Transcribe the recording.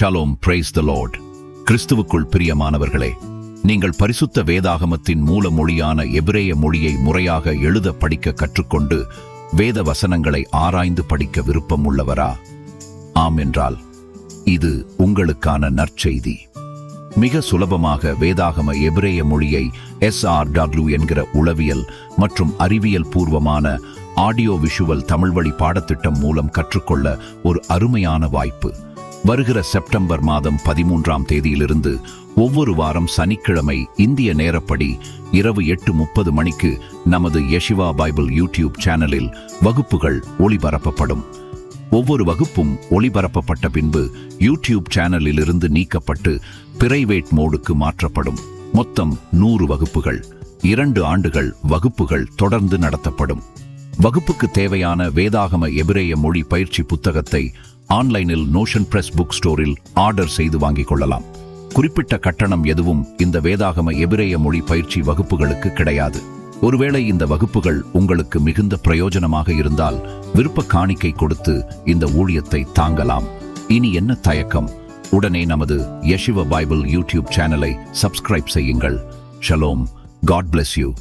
Shalom brace த Lord கிறிஸ்துவுக்குள் பிரியமானவர்களே நீங்கள் பரிசுத்த வேதாகமத்தின் மூல மொழியான எபிரேய மொழியை முறையாக எழுத படிக்க கற்றுக்கொண்டு வேத வசனங்களை ஆராய்ந்து படிக்க விருப்பம் உள்ளவரா ஆம் என்றால் இது உங்களுக்கான நற்செய்தி. மிக சுலபமாக வேதாகம எபிரேய மொழியை எஸ் ஆர் டபிள்யூ என்கிற உளவியல் மற்றும் அறிவியல் பூர்வமான ஆடியோ விஷுவல் தமிழ்வழி பாடத்திட்டம் மூலம் கற்றுக்கொள்ள ஒரு அருமையான வாய்ப்பு. வருகிற செப்டம்பர் மாதம் பதிமூன்றாம் தேதியிலிருந்து ஒவ்வொரு வாரம் சனிக்கிழமை இந்திய நேரப்படி இரவு எட்டு முப்பது மணிக்கு நமது யஷிவா பைபிள் யூடியூப் சேனலில் வகுப்புகள் ஒளிபரப்பப்படும். ஒவ்வொரு வகுப்பும் ஒளிபரப்பப்பட்ட பின்பு யூடியூப் சேனலில் இருந்து நீக்கப்பட்டு பிரைவேட் மோடுக்கு மாற்றப்படும். மொத்தம் நூறு வகுப்புகள் இரண்டு ஆண்டுகள் வகுப்புகள் தொடர்ந்து நடத்தப்படும். வகுப்புக்கு தேவையான வேதாகம எபிரேய மொழி பயிற்சி புத்தகத்தை ஆன்லைனில் நோஷன் பிரஸ் புக் ஸ்டோரில் ஆர்டர் செய்து வாங்கிக் கொள்ளலாம். குறிப்பிட்ட கட்டணம் எதுவும் இந்த வேதாகம எபிரேய மொழி பயிற்சி வகுப்புகளுக்கு கிடையாது. ஒருவேளை இந்த வகுப்புகள் உங்களுக்கு மிகுந்த பிரயோஜனமாக இருந்தால் விருப்ப காணிக்கை கொடுத்து இந்த ஊழியத்தை தாங்கலாம். இனி என்ன தயக்கம்? உடனே நமது யஷிவ பைபிள் யூடியூப் சேனலை சப்ஸ்கிரைப் செய்யுங்கள். ஷலோம். God bless you.